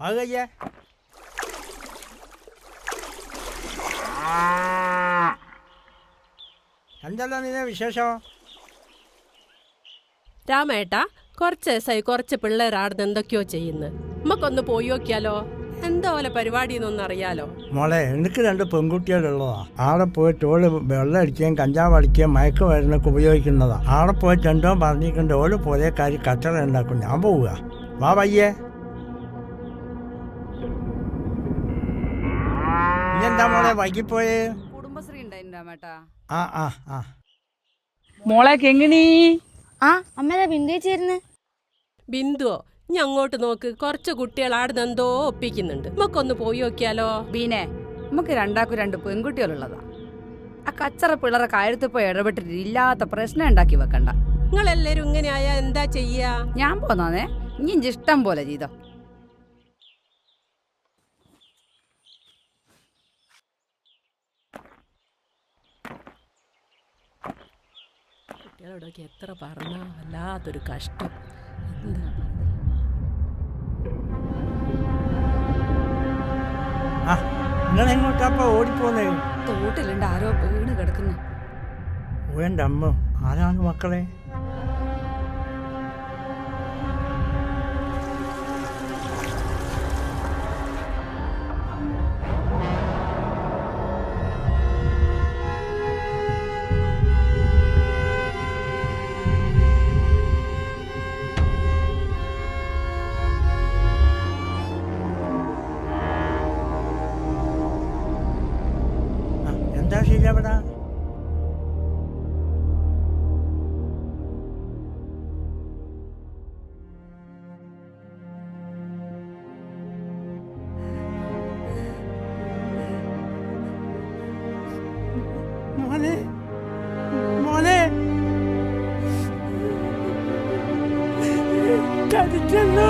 അത് കയ്യേ എന്തല്ല നിന്നെ വിശേഷം? രാമേട്ടാ കുറച്ച് ദിവസമായി കുറച്ച് പിള്ളേരാടുന്ന് എന്തൊക്കെയോ ചെയ്യുന്നു. നമുക്കൊന്ന് പോയി നോക്കിയാലോ? എന്താ പോലെ പരിപാടി എന്നൊന്നും അറിയാലോ? മോളെ എനിക്ക് രണ്ട് പെൺകുട്ടികളുള്ളതാ. ആടെ പോയിട്ട് ഓൾ വെള്ളം അടിക്കുകയും കഞ്ചാവ് അടിക്കുകയും മയക്ക് മരുന്നൊക്കെ ഉപയോഗിക്കുന്നതാ. ആടെ പോയിട്ട് എന്തോ പറഞ്ഞിട്ടുണ്ട് ഓൾ പോലെ കാര്യം കച്ചറ ഉണ്ടാക്കും ഞാൻ പോവുക. വാ പയ്യേ ഇനി മോളെ വൈകിപ്പോയേ? കുടുംബശ്രീ ആ ആ ആ. മോളെ കെങ്ങിണി? ആ അമ്മേതാ ചേരുന്നു ബിന്ദുവോ ഇനി അങ്ങോട്ട് നോക്ക്. കുറച്ച് കുട്ടികൾ ആടുന്ന് എന്തോ ഒപ്പിക്കുന്നുണ്ട്. നമുക്കൊന്ന് പോയി നോക്കിയാലോ? ബീനെ നമുക്ക് രണ്ടാക്കും രണ്ട് പെൺകുട്ടികളുള്ളതാ. ആ കച്ചറ പിള്ളേരെ കാര്യത്തിൽ പോയി ഇടപെട്ടിട്ട് ഇല്ലാത്ത പ്രശ്നം ഉണ്ടാക്കി വെക്കണ്ട. നിങ്ങളെല്ലാരും ഇങ്ങനെ ആയാ എന്താ ചെയ്യാ? ഞാൻ പോന്നാന്നേ ഇനി ഇഷ്ടം പോലെ ചെയ്തോ. കുട്ടികളോടൊക്കെ എത്ര പറഞ്ഞാ വല്ലാത്തൊരു കഷ്ടം. എന്താ ആ നിങ്ങൾ എങ്ങോട്ടാപ്പ ഓടിപ്പോന്നേ? തോട്ടിലുണ്ട് ആരോ വീണ് കിടക്കുന്നു. അമ്മ ആരാണ് മക്കളെ? ആ, എന്താ ശരിയാവിടാ മോനെ മോനെ കടിച്ചല്ലോ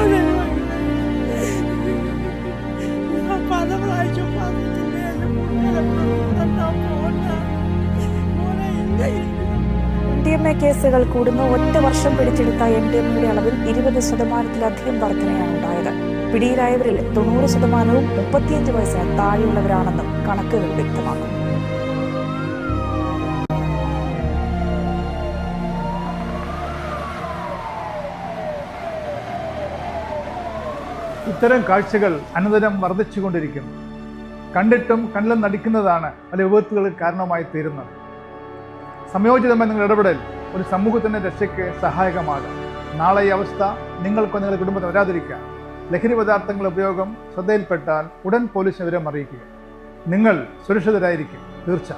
M A കേസുകൾ കൂടുന്ന ഒറ്റ വർഷം പിടിച്ചെടുത്ത എൻ ഡി എമ്മിന്റെ അളവിൽ ഇരുപത് ശതമാനത്തിലധികം വർധനയാണ് ഉണ്ടായത്. പിടിയിലായവരിൽ തൊണ്ണൂറ് ശതമാനവും മുപ്പത്തിയഞ്ച് വയസ്സിന് താഴെയുള്ളവരാണെന്നും കണക്കുകൾ വ്യക്തമാക്കുന്നു. ഇത്തരം കാഴ്ചകൾ അനുദിനം വർദ്ധിച്ചുകൊണ്ടിരിക്കുന്നു. കണ്ടിട്ടും കണ്ണിലും നടിക്കുന്നതാണ് പല വിപത്തുകൾക്ക് കാരണമായി തീരുന്നത്. സംയോജിതമായി നിങ്ങൾ ഇടപെടൽ ഒരു സമൂഹത്തിന്റെ രക്ഷയ്ക്ക് സഹായകമാകും. നാളെ ഈ അവസ്ഥ നിങ്ങൾക്കോ നിങ്ങളുടെ കുടുംബത്തിന് വരാതിരിക്കാം. ലഹരി പദാർത്ഥങ്ങളുടെ ഉപയോഗം ശ്രദ്ധയിൽപ്പെട്ടാൽ ഉടൻ പോലീസിനെ വിവരം അറിയിക്കുക. നിങ്ങൾ സുരക്ഷിതരായിരിക്കും. തീർച്ച